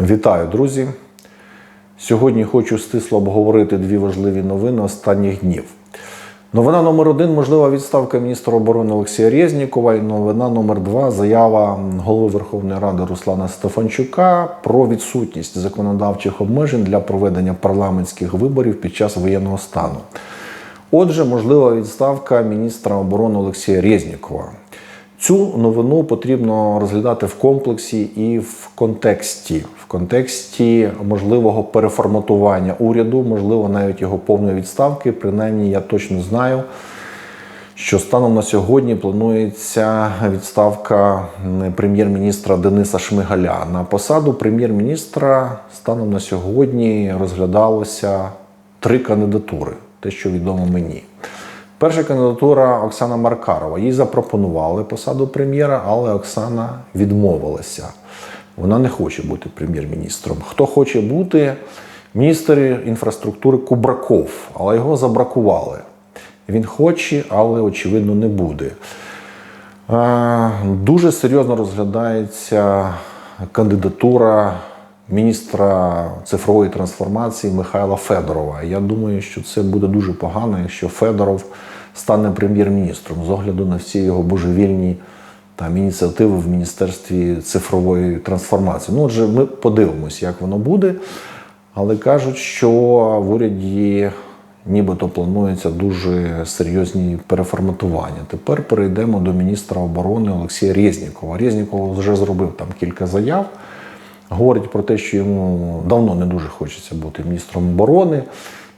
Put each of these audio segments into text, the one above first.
Вітаю, друзі! Сьогодні хочу стисло обговорити дві важливі новини останніх днів. Новина номер один можлива відставка міністра оборони Олексія Резнікова. І новина номер два заява голови Верховної Ради Руслана Стефанчука про відсутність законодавчих обмежень для проведення парламентських виборів під час воєнного стану. Отже, можлива відставка міністра оборони Олексія Резнікова. Цю новину потрібно розглядати в комплексі і в контексті, в контексті можливого переформатування уряду, можливо, навіть його повної відставки. Принаймні, я точно знаю, що станом на сьогодні планується відставка прем'єр-міністра Дениса Шмигаля. На посаду прем'єр-міністра станом на сьогодні розглядалося три кандидатури, те, що відомо мені. Перша кандидатура Оксана Маркарова. Їй запропонували посаду прем'єра, але Оксана відмовилася. Вона не хоче бути прем'єр-міністром. Хто хоче бути міністр інфраструктури Кубраков, але його забракували. Він хоче, але очевидно не буде. Е, Дуже серйозно розглядається кандидатура міністра цифрової трансформації Михайла Федорова. Я думаю, що це буде дуже погано, якщо Федоров стане прем'єр-міністром з огляду на всі його божевільні там ініціативи в Міністерстві цифрової трансформації. Ну, отже, ми подивимось, як воно буде. Але кажуть, що в уряді нібито плануються дуже серйозні переформатування. Тепер перейдемо до міністра оборони Олексія Резнікова. Резніков вже зробив там кілька заяв. Говорить про те, що йому давно не дуже хочеться бути міністром оборони.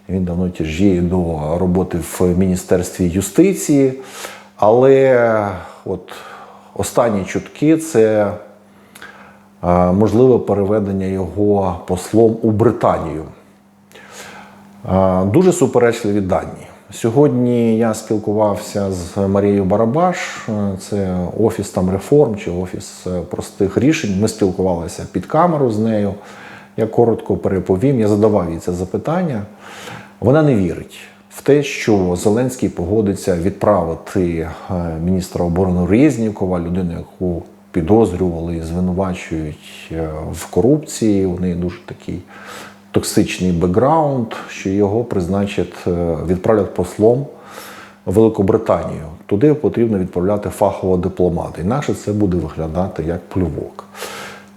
Він давно тяжіє до роботи в Міністерстві юстиції. Але от останні чутки це е, можливе переведення його послом у Британію. Е, Дуже суперечливі дані. Сьогодні я спілкувався з Марією Барабаш, це офіс там реформ чи офіс е, простих рішень. Ми спілкувалися під камеру з нею. Я коротко переповім, я задавав їй це запитання. Вона не вірить в те, що Зеленський погодиться відправити е, міністра оборони Резнікова, людину, яку підозрювали і звинувачують е, в корупції. У неї дуже такий токсичний бекграунд, що його призначать, е, відправлять послом в Великобританію. Туди потрібно відправляти фахового дипломата. Інакше це буде виглядати як плювок.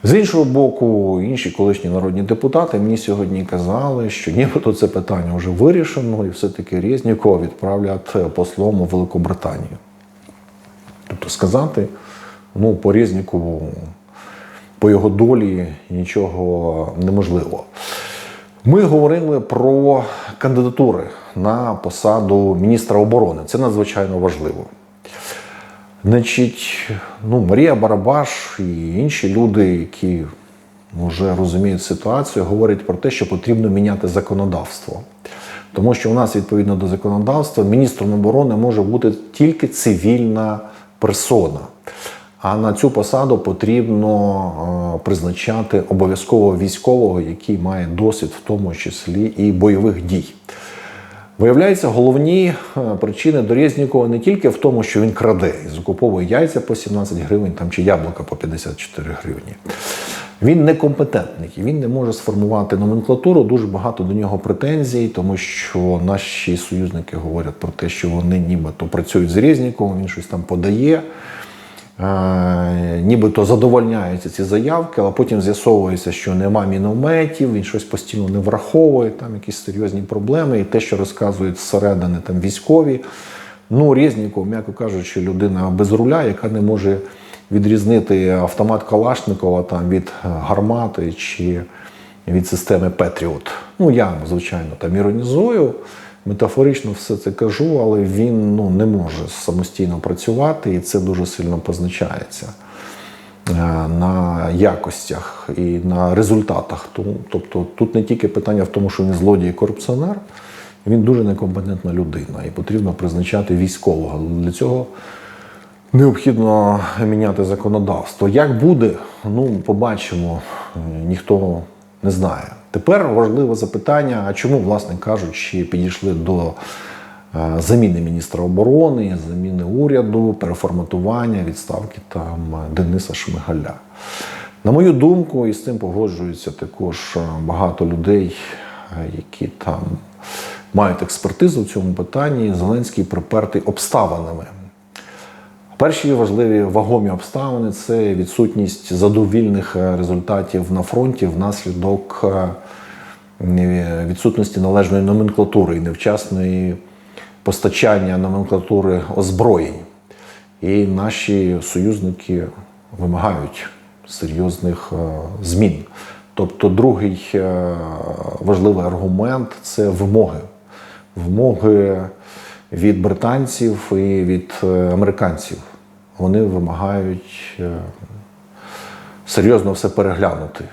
З іншого боку, інші колишні народні депутати мені сьогодні казали, що нібито це питання вже вирішено, і все-таки Резнікова відправлять послом у Великобританію. Тобто сказати, ну, по Резнікову, по його долі нічого неможливо. Ми говорили про кандидатури на посаду міністра оборони. Це надзвичайно важливо. Значить, ну, Марія Барабаш і інші люди, які вже розуміють ситуацію, говорять про те, що потрібно міняти законодавство. Тому що у нас відповідно до законодавства міністром оборони може бути тільки цивільна персона. А на цю посаду потрібно е, призначати обов'язково військового, який має досвід, в тому числі і бойових дій. Виявляється, головні е, причини до Резнікова не тільки в тому, що він краде і закуповує яйця по 17 гривень там, чи яблука по 54 гривні. Він некомпетентний, він не може сформувати номенклатуру. Дуже багато до нього претензій, тому що наші союзники говорять про те, що вони нібито працюють з Резніковим, він щось там подає. Е, Нібито задовольняються ці заявки, але потім з'ясовується, що нема мінометів, він щось постійно не враховує, там якісь серйозні проблеми. І те, що розказують зсередини там військові, ну Резніков, м'яко кажучи, людина без руля, яка не може відрізнити автомат Калашникова там від гармати чи від системи Петріот. Ну я звичайно там іронізую. Метафорично все це кажу, але він ну, не може самостійно працювати, і це дуже сильно позначається е, на якостях і на результатах. Тобто тут не тільки питання в тому, що він злодій і корупціонер, він дуже некомпетентна людина, і потрібно призначати військового. Для цього необхідно міняти законодавство. Як буде, ну побачимо, Е, ніхто не знає. Тепер важливе запитання: а чому, власне кажучи, підійшли до е, заміни міністра оборони, заміни уряду, переформатування, відставки там Дениса Шмигаля? На мою думку, і з цим погоджуються також е, багато людей, е, які там мають експертизу в цьому питанні. Зеленський припертий обставинами. Перші важливі вагомі обставини це відсутність задовільних е, результатів на фронті внаслідок е, відсутності належної номенклатури і невчасної постачання номенклатури озброєнь. І наші союзники вимагають серйозних е, змін. Тобто, другий е, важливий аргумент це вимоги. Вимоги від британців і від е, американців. Вони вимагають е, серйозно все переглянути.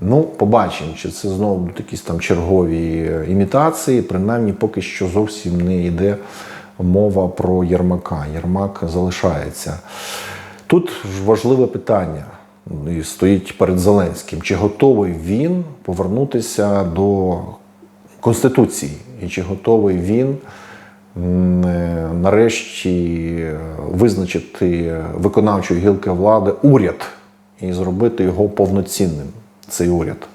Ну, побачимо, чи це знову будуть якісь там чергові е, імітації. Принаймні, поки що зовсім не йде мова про Єрмака. Єрмак залишається. Тут важливе питання і стоїть перед Зеленським: чи готовий він повернутися до Конституції, і чи готовий він нарешті е, визначити виконавчої гілки влади уряд і зробити його повноцінним, цей уряд.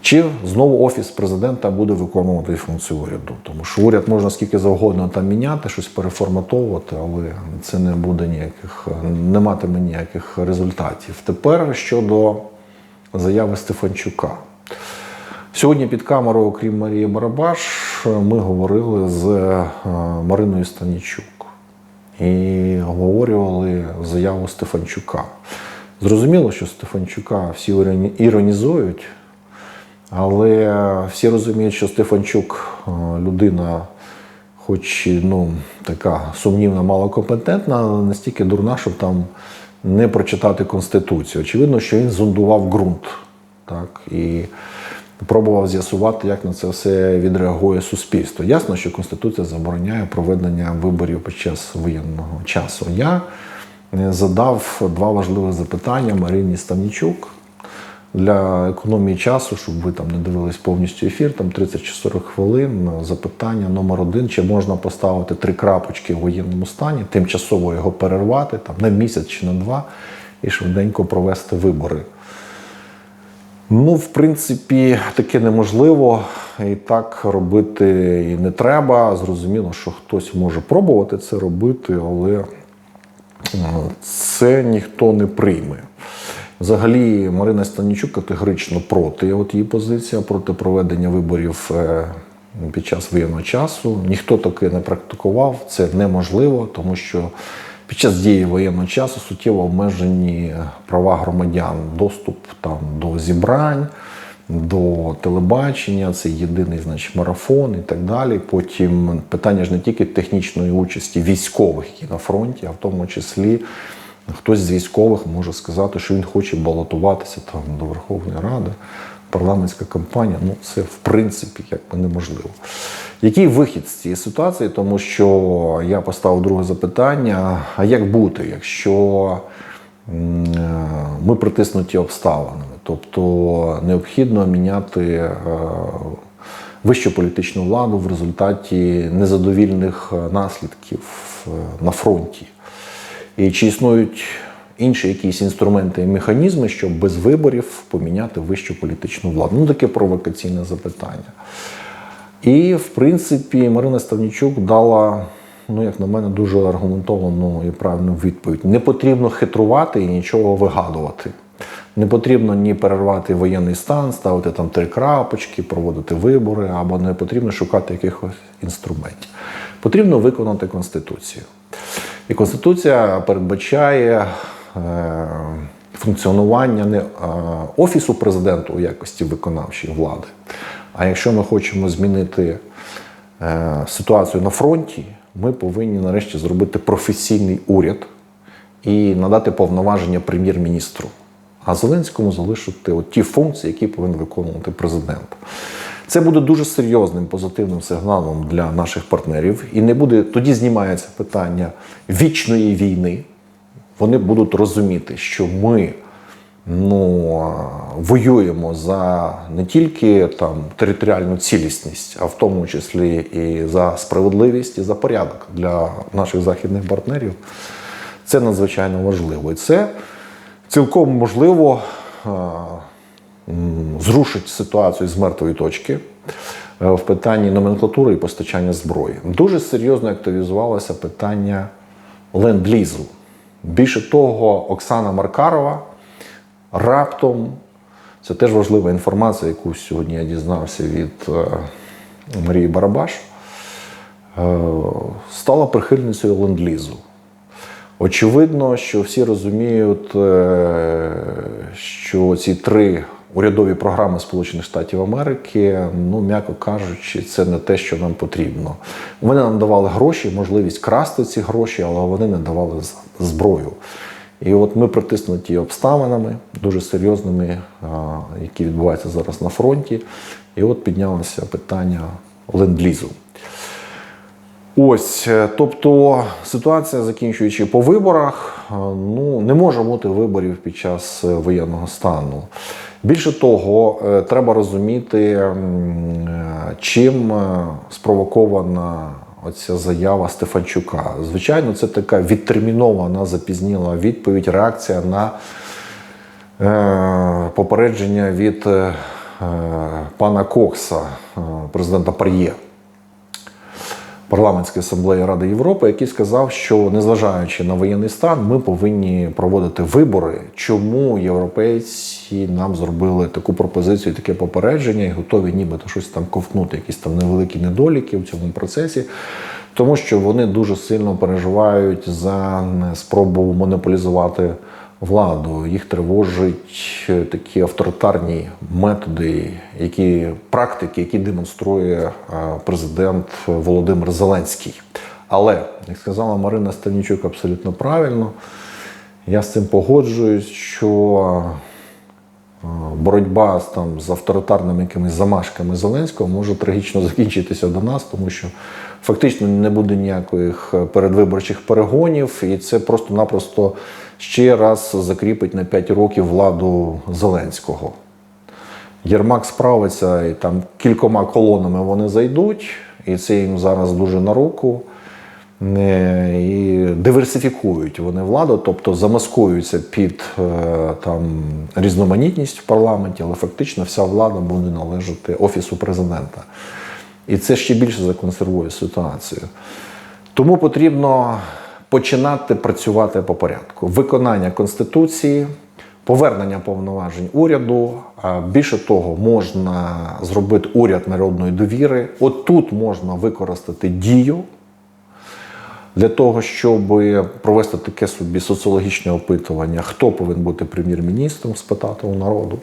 Чи знову офіс президента буде виконувати функцію уряду? Тому що уряд можна скільки завгодно там міняти, щось переформатовувати, але це не буде ніяких, не матиме ніяких результатів. Тепер щодо заяви Стефанчука. Сьогодні під камерою, окрім Марії Барабаш, ми говорили з е, Мариною Станічук і обговорювали заяву Стефанчука. Зрозуміло, що Стефанчука всі іронізують, але всі розуміють, що Стефанчук е, людина, хоч ну, така сумнівна, малокомпетентна, але настільки дурна, щоб там не прочитати Конституцію. Очевидно, що він зондував ґрунт. Так, і пробував з'ясувати, як на це все відреагує суспільство. Ясно, що Конституція забороняє проведення виборів під час воєнного часу. Я е, задав два важливі запитання Марині Ставнічук для економії часу, щоб ви там не дивились повністю ефір, там 30 чи 40 хвилин. Запитання номер один: чи можна поставити три крапочки в воєнному стані, тимчасово його перервати там на місяць чи на два, і швиденько провести вибори. Ну, в принципі, таке неможливо, і так робити і не треба. Зрозуміло, що хтось може пробувати це робити, але е, це ніхто не прийме. Взагалі, Марина Станічук категорично проти. От її позиція проти проведення виборів е, під час воєнного часу. Ніхто таки не практикував, це неможливо, тому що під час дії воєнного часу суттєво обмежені права громадян, доступ там до зібрань, до телебачення, це єдиний значить, марафон і так далі. Потім питання ж не тільки технічної участі військових, які на фронті, а в тому числі хтось з військових може сказати, що він хоче балотуватися там до Верховної Ради. Парламентська кампанія, ну це в принципі якби неможливо. Який вихід з цієї ситуації? Тому що я поставив друге запитання: а як бути, якщо е, ми притиснуті обставинами? Тобто необхідно міняти е, вищу політичну владу в результаті незадовільних е, наслідків на фронті. І чи існують інші якісь інструменти і механізми, щоб без виборів поміняти вищу політичну владу? Ну, таке провокаційне запитання. І, в принципі, Марина Ставнічук дала, ну, як на мене, дуже аргументовану і правильну відповідь. Не потрібно хитрувати і нічого вигадувати. Не потрібно ні перервати воєнний стан, ставити там три крапочки, проводити вибори, або не потрібно шукати якихось інструментів. Потрібно виконати Конституцію. І Конституція передбачає функціонування не е, Офісу президента у якості виконавчої влади. А якщо ми хочемо змінити е, ситуацію на фронті, ми повинні нарешті зробити професійний уряд і надати повноваження прем'єр-міністру. А Зеленському залишити от ті функції, які повинен виконувати президент. Це буде дуже серйозним позитивним сигналом для наших партнерів. І не буде тоді знімається питання вічної війни. Вони будуть розуміти, що ми ну, воюємо за не тільки там територіальну цілісність, а в тому числі і за справедливість, і за порядок для наших західних партнерів. Це надзвичайно важливо. І це цілком можливо е, зрушить ситуацію з мертвої точки е, в питанні номенклатури і постачання зброї. Дуже серйозно активізувалося питання ленд-лізу. Більше того, Оксана Маркарова раптом, це теж важлива інформація, яку сьогодні я дізнався від е, Марії Барабаш, е, стала прихильницею ленд-лізу. Очевидно, що всі розуміють, е, що ці три урядові програми Сполучених Штатів Америки, ну м'яко кажучи, це не те, що нам потрібно. Вони нам давали гроші, можливість красти ці гроші, але вони не давали зброю. І от ми притиснуті обставинами дуже серйозними, які відбуваються зараз на фронті. І от піднялося питання ленд-лізу. Ось, е, тобто ситуація, закінчуючи по виборах, е, ну не може бути виборів під час е, воєнного стану. Більше того, е, треба розуміти, е, чим е, спровокована оця заява Стефанчука. Звичайно, це така відтермінована, запізніла відповідь, реакція на попередження від пана Кокса, президента Пар'є. Парламентської асамблеї Ради Європи, який сказав, що незважаючи на воєнний стан, ми повинні проводити вибори. Чому європейці нам зробили таку пропозицію, таке попередження і готові нібито щось там ковтнути, якісь там невеликі недоліки в цьому процесі, тому що вони дуже сильно переживають за спробу монополізувати владу. Їх тривожать е, такі авторитарні методи, які практики, які демонструє е, президент Володимир Зеленський. Але, як сказала Марина Станічук, абсолютно правильно, я з цим погоджуюсь, що боротьба з, там, з авторитарними якимись замашками Зеленського може трагічно закінчитися до нас, тому що фактично не буде ніяких е, передвиборчих перегонів, і це просто-напросто ще раз закріпить на 5 років владу Зеленського. Єрмак справиться і там кількома колонами вони зайдуть, і це їм зараз дуже на руку. І диверсифікують вони владу, тобто замаскуються під е, там різноманітність в парламенті, але фактично вся влада буде належати офісу президента. І це ще більше законсервує ситуацію. Тому потрібно починати працювати по порядку. Виконання конституції, повернення повноважень уряду. Більше того, можна зробити уряд народної довіри. От тут можна використати дію для того, щоб провести таке собі соціологічне опитування, хто повинен бути прем'єр-міністром, спитати у народу,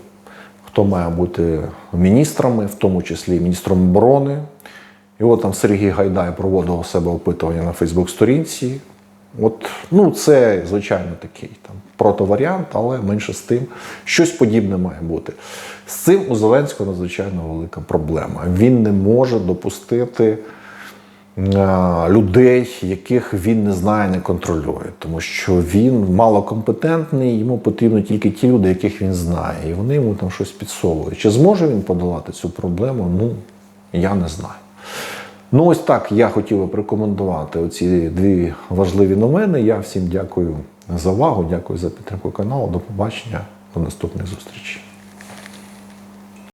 хто має бути міністрами, в тому числі міністром оборони. І от там Сергій Гайдай проводив у себе опитування на Фейсбук-сторінці. От, ну, це, звичайно, такий там противаріант, але менше з тим, щось подібне має бути. З цим у Зеленського надзвичайно велика проблема. Він не може допустити людей, яких він не знає, не контролює, тому що він малокомпетентний, йому потрібно тільки ті люди, яких він знає, і вони йому там щось підсовують. Чи зможе він подолати цю проблему? Ну, я не знаю. Ну, ось так я хотів би порекомендувати оці дві важливі новини. Я всім дякую за увагу, дякую за підтримку каналу. До побачення, до наступних зустрічей.